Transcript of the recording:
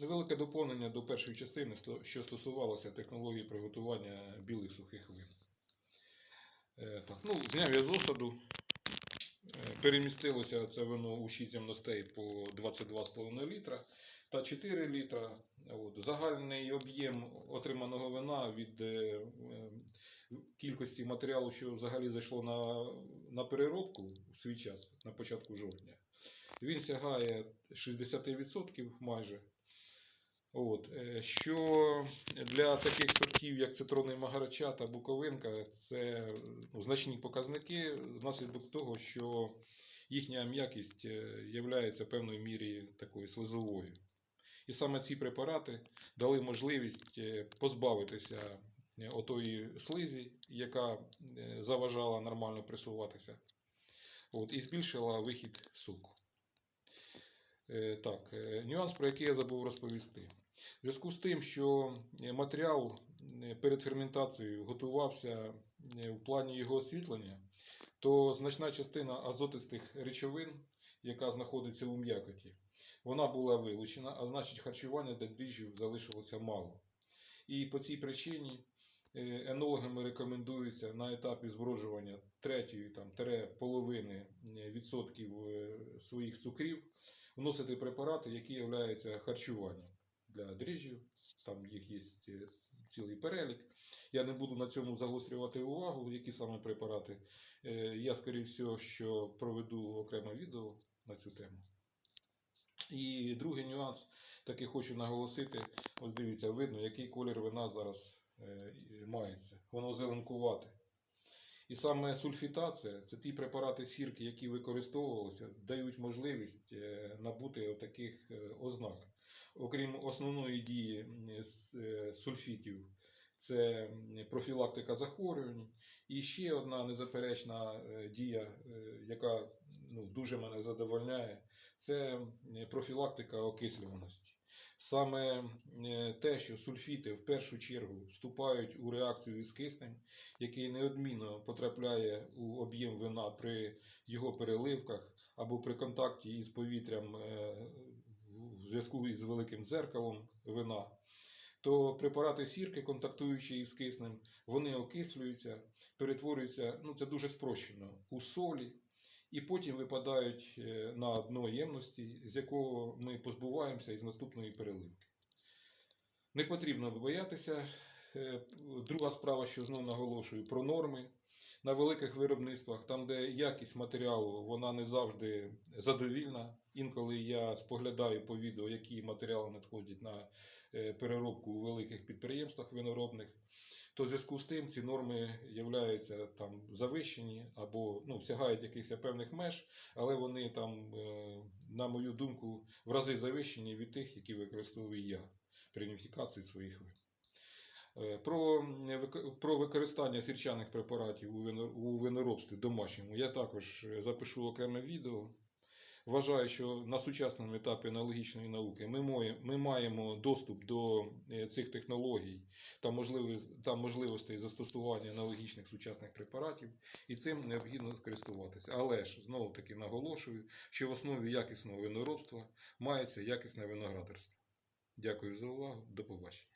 Невелике доповнення до першої частини, що стосувалося технології приготування білих сухих вин. Е, Так, ну, зняв я з осаду. Е, Перемістилося це вино у 6 ємностей по 22,5 літра та 4 літра. От. Загальний об'єм отриманого вина від е, е, кількості матеріалу, що взагалі зайшло на, на переробку в свій час, на початку жовтня, він сягає 60% майже. От, е, що для таких сортів, як цитронний магарача та буковинка, це ну, значні показники внаслідок того, що їхня м'якість є певною мірі такою слизовою. І саме ці препарати дали можливість е, позбавитися е, отої слизі, яка е, заважала нормально пресуватися, от, і збільшила вихід соку. Е, Так, е, нюанс, про який я забув розповісти. В зв'язку з тим, що е, матеріал е, перед ферментацією готувався е, в плані його освітлення, то значна частина азотистих речовин, яка знаходиться у м'якоті, вона була вилучена, а значить харчування для дріжджів залишилося мало. І по цій причині енологами рекомендується на етапі зброджування третьої там, половини відсотків своїх цукрів вносити препарати, які являються харчуванням для дріжджів. Там їх є е, цілий перелік. Я не буду на цьому загострювати увагу, які саме препарати. Е, Я, скоріше всього, що проведу окреме відео на цю тему. І другий нюанс, такий хочу наголосити. Ось дивіться, видно, який колір вина зараз е, мається. Воно зеленкувате. І саме сульфітація це ті препарати сірки, які використовувалися, дають можливість набути таких ознак. Окрім основної дії е, сульфітів, це профілактика захворювань. І ще одна незаперечна е, дія, е, яка ну, дуже мене задовольняє, це профілактика окислюваності. Саме те, що сульфіти в першу чергу вступають у реакцію із киснем, який неодмінно потрапляє у об'єм вина при його переливках або при контакті із повітрям зв'язку із великим дзеркалом вина, то препарати сірки, контактуючи із киснем, вони окислюються, перетворюються, ну це дуже спрощено, у солі, і потім випадають е, на дно ємності, з якого ми позбуваємося із наступної переливки. Не потрібно боятися. Е, Друга справа, що знову наголошую, про норми. На великих виробництвах, там, де якість матеріалу, вона не завжди задовільна. Інколи я споглядаю по відео, які матеріали надходять на е, переробку у великих підприємствах виноробних, то в зв'язку з тим ці норми являються там завищені або ну, сягають якихось певних меж, але вони там, е, на мою думку, в рази завищені від тих, які використовую я при уніфікації своїх вин. Е, Про, про використання сірчаних препаратів у виноробстві домашньому я також е, запишу окреме відео. Вважаю, що на сучасному етапі аналогічної науки ми, маємо доступ до е, цих технологій та можливостей застосування аналогічних сучасних препаратів, і цим необхідно скористуватися. Але ж знову таки наголошую, що в основі якісного виноробства мається якісне виноградарство. Дякую за увагу. До побачення.